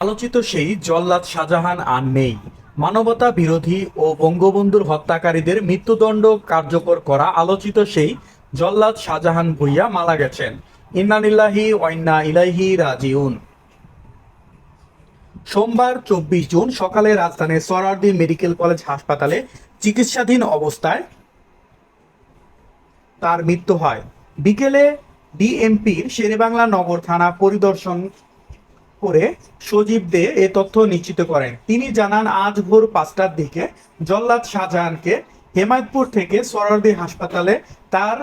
আলোচিত সেই জল্লাদ শাহজাহান আর নেই। মানবতা বিরোধী ও বঙ্গবন্ধুর হত্যাকারীদের মৃত্যুদণ্ড কার্যকর করা আলোচিত সেই জল্লাদ শাহজাহান ভুইয়া মারা গেছেন। ইন্নানিল্লাহি ওয়াইন্না ইলাইহি রাজিউন। সোমবার চব্বিশ জুন সকালে রাজধানীর সরারদি মেডিকেল কলেজ হাসপাতালে চিকিৎসাধীন অবস্থায় তার মৃত্যু হয়। বিকেলে ডিএমপির শেরেবাংলা নগর থানা পরিদর্শন করে সজীব দে এ তথ্য নিশ্চিত করেন। তিনি জানান, আজ ভোর পাঁচটার দিকে জল্লাদ শাহজাহানকে হেমায়তপুর থেকে সরদি হাসপাতালে তার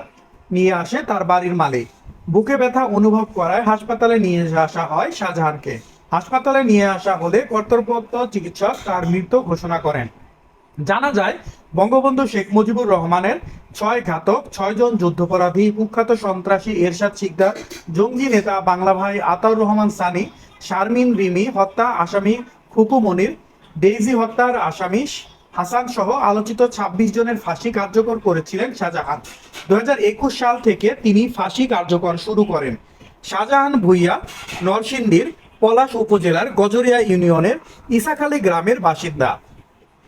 নিয়ে আসে তার বাড়ির মালিক। বুকে ব্যথা অনুভব করায় হাসপাতালে নিয়ে আসা হয় শাহজাহানকে। হাসপাতালে নিয়ে আসা হলে কর্তব্যরত চিকিৎসক তার মৃত্যু ঘোষণা করেন। জানা যায় বঙ্গবন্ধু শেখ মুজিবুর রহমানের ছয় ঘাতক ছয়জন যুদ্ধাপরাধী, কুখ্যাত সন্ত্রাসী এরশাদ শিকদার, জঙ্গি নেতা বাংলা ভাই আতাউর রহমান সানি, শারমিন রিমি হত্যা আসামি খুকু মনির, ডেইজি হত্যার আসামি হাসান সহ আলোচিত ২৬ জনের ফাঁসি কার্যকর করেছিলেন শাহজাহান। দু হাজার একুশ সাল থেকে তিনি ফাঁসি কার্যকর শুরু করেন। শাহজাহান ভুইয়া, নরসিংদীর পলাশ উপজেলার গজরিয়া ইউনিয়নের ইসাখালী গ্রামের বাসিন্দা।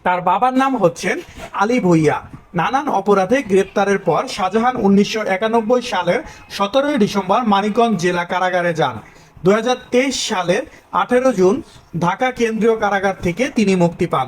তার বাবার নাম হচ্ছেন আলী ভুইয়া। নানান অপরাধে গ্রেপ্তারের পর শাহজাহান উনিশশো একানব্বই সালের সতেরোই ডিসেম্বর মানিকগঞ্জ জেলা কারাগারে যান। দুহাজার তেইশ সালের আঠেরো জুন ঢাকা কেন্দ্রীয় কারাগার থেকে তিনি মুক্তি পান।